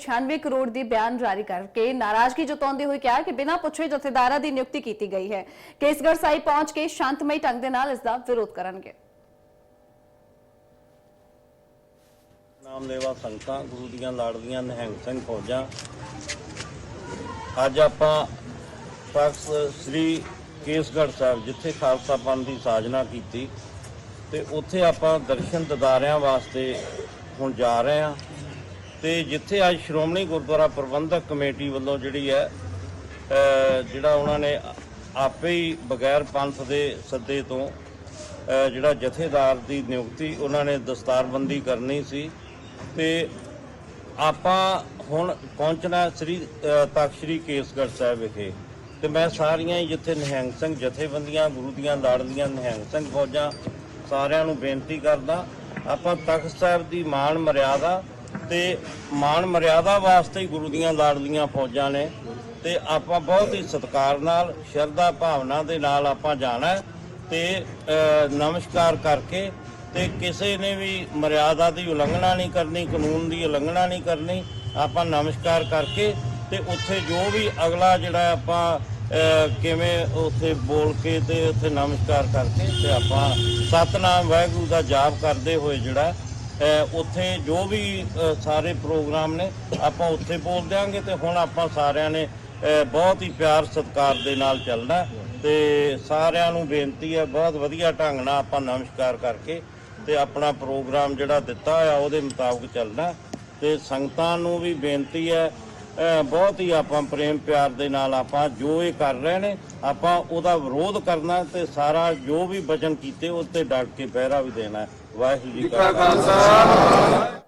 96 ਕਰੋੜ ਦੀ ਬਿਆਨ ਜਾਰੀ ਕਰਕੇ ਨਾਰਾਜ਼ਗੀ ਜਤਾਉਂਦੇ ਹੋਏ ਕਿਹਾ ਕਿ ਬਿਨਾਂ ਪੁੱਛੇ ਜਥੇਦਾਰਾਂ ਦੀ ਨਿਯੁਕਤੀ ਕੀਤੀ ਗਈ ਹੈ। ਕੇਸਗੜ੍ਹ ਸਾਹਿਬ ਪਹੁੰਚ ਕੇ ਸ਼ਾਂਤਮਈ ਢੰਗ ਦੇ ਨਾਲ ਇਸ ਦਾ ਵਿਰੋਧ ਕਰਨਗੇ। ਨਾਮ ਸੰਗਤਾਂ, ਗੁਰੂ ਦੀਆਂ ਲਾੜਲੀਆਂ ਨਿਹੰਗ ਸਿੰਘ ਫੌਜਾਂ। ਅੱਜ ਆਪਾਂ ਤਖਤ ਸ੍ਰੀ ਕੇਸਗੜ੍ਹ ਸਾਹਿਬ, ਜਿੱਥੇ ਖਾਲਸਾ ਪੰਥ ਦੀ ਸਾਜਨਾ ਕੀਤੀ, ਤੇ ਉੱਥੇ ਆਪਾਂ ਦਰਸ਼ਨ ਦਿਦਾਰਿਆਂ ਵਾਸਤੇ ਹੁਣ ਜਾ ਰਹੇ ਹਾਂ। ਤੇ ਜਿੱਥੇ ਅੱਜ ਸ਼੍ਰੋਮਣੀ ਗੁਰਦੁਆਰਾ ਪ੍ਰਬੰਧਕ ਕਮੇਟੀ ਵੱਲੋਂ ਜਿਹੜੀ ਹੈ ਜਿਹੜਾ ਉਹਨਾਂ ਨੇ ਆਪੇ ਹੀ ਬਗੈਰ ਪੰਥ ਦੇ ਸੱਦੇ ਤੋਂ ਜਿਹੜਾ ਜਥੇਦਾਰ ਦੀ ਨਿਯੁਕਤੀ ਉਹਨਾਂ ਨੇ ਦਸਤਾਰਬੰਦੀ ਕਰਨੀ ਸੀ। ਤੇ ਆਪਾਂ ਹੁਣ ਪਹੁੰਚਣਾ ਸ੍ਰੀ ਤਖ਼ਤ ਸ੍ਰੀ ਕੇਸਗੜ੍ਹ ਸਾਹਿਬ ਵਿਖੇ। ਤੇ ਮੈਂ ਸਾਰੀਆਂ ਹੀ ਜਿੱਥੇ ਨਿਹੰਗ ਸਿੰਘ ਜਥੇਬੰਦੀਆਂ, ਗੁਰੂ ਦੀਆਂ ਲਾੜਲੀਆਂ ਨਿਹੰਗ ਸਿੰਘ ਫੌਜਾਂ ਸਾਰਿਆਂ ਨੂੰ ਬੇਨਤੀ ਕਰਦਾ, ਆਪਾਂ ਤਖ਼ਤ ਸਾਹਿਬ ਦੀ ਮਾਣ ਮਰਿਆਦਾ ਤੇ ਮਾਣ ਮਰਿਆਦਾ ਵਾਸਤੇ ਹੀ ਗੁਰੂ ਦੀਆਂ ਲਾੜਲੀਆਂ ਫੌਜਾਂ ਨੇ ਤੇ ਆਪਾਂ ਬਹੁਤ ਹੀ ਸਤਿਕਾਰ ਨਾਲ, ਸ਼ਰਧਾ ਭਾਵਨਾ ਦੇ ਨਾਲ ਆਪਾਂ ਜਾਣਾ ਹੈ ਤੇ ਨਮਸਕਾਰ ਕਰਕੇ ਤੇ ਕਿਸੇ ਨੇ ਵੀ ਮਰਿਆਦਾ ਦੀ ਉਲੰਘਣਾ ਨਹੀਂ ਕਰਨੀ, ਕਾਨੂੰਨ ਦੀ ਉਲੰਘਣਾ ਨਹੀਂ ਕਰਨੀ, ਆਪਾਂ ਨਮਸਕਾਰ ਕਰਕੇ ਤੇ ਉੱਥੇ ਜੋ ਵੀ ਅਗਲਾ ਜਿਹੜਾ ਆਪਾਂ ਕਿਵੇਂ ਉੱਥੇ ਬੋਲ ਕੇ ਤੇ ਉੱਥੇ ਨਮਸਕਾਰ ਕਰਕੇ ਤੇ ਆਪਾਂ ਸਤਨਾਮ ਵਾਹਿਗੁਰੂ ਦਾ ਜਾਪ ਕਰਦੇ ਹੋਏ ਜਿਹੜਾ ਉੱਥੇ ਜੋ ਵੀ ਸਾਰੇ ਪ੍ਰੋਗਰਾਮ ਨੇ, ਆਪਾਂ ਉੱਥੇ ਬੋਲ ਦਿਆਂਗੇ ਤੇ ਹੁਣ ਆਪਾਂ ਸਾਰਿਆਂ ਨੇ ਬਹੁਤ ਹੀ ਪਿਆਰ ਸਤਿਕਾਰ ਦੇ ਨਾਲ ਚੱਲਣਾ ਤੇ ਸਾਰਿਆਂ ਨੂੰ ਬੇਨਤੀ ਹੈ, ਬਹੁਤ ਵਧੀਆ ਢੰਗ ਨਾਲ ਆਪਾਂ ਨਮਸਕਾਰ ਕਰਕੇ ਤੇ ਆਪਣਾ ਪ੍ਰੋਗਰਾਮ ਜਿਹੜਾ ਦਿੱਤਾ ਹੋਇਆ ਉਹਦੇ ਮੁਤਾਬਕ ਚੱਲਣਾ ਤੇ ਸੰਗਤਾਂ ਨੂੰ ਵੀ ਬੇਨਤੀ ਹੈ ਬਹੁਤ ਹੀ ਆਪਾਂ ਪ੍ਰੇਮ ਪਿਆਰ ਦੇ ਨਾਲ ਆਪਾਂ ਜੋ ਇਹ ਕਰ ਰਹੇ ਨੇ ਆਪਾਂ ਉਹਦਾ ਵਿਰੋਧ ਕਰਨਾ ਤੇ ਸਾਰਾ ਜੋ ਵੀ ਵਚਨ ਕੀਤੇ ਉਸ ਤੇ ਡਟ ਕੇ ਪਹਿਰਾ ਵੀ ਦੇਣਾ। ਵਾਹਿਗੁਰੂ ਜੀ ਕਾ ਖਾਲਸਾ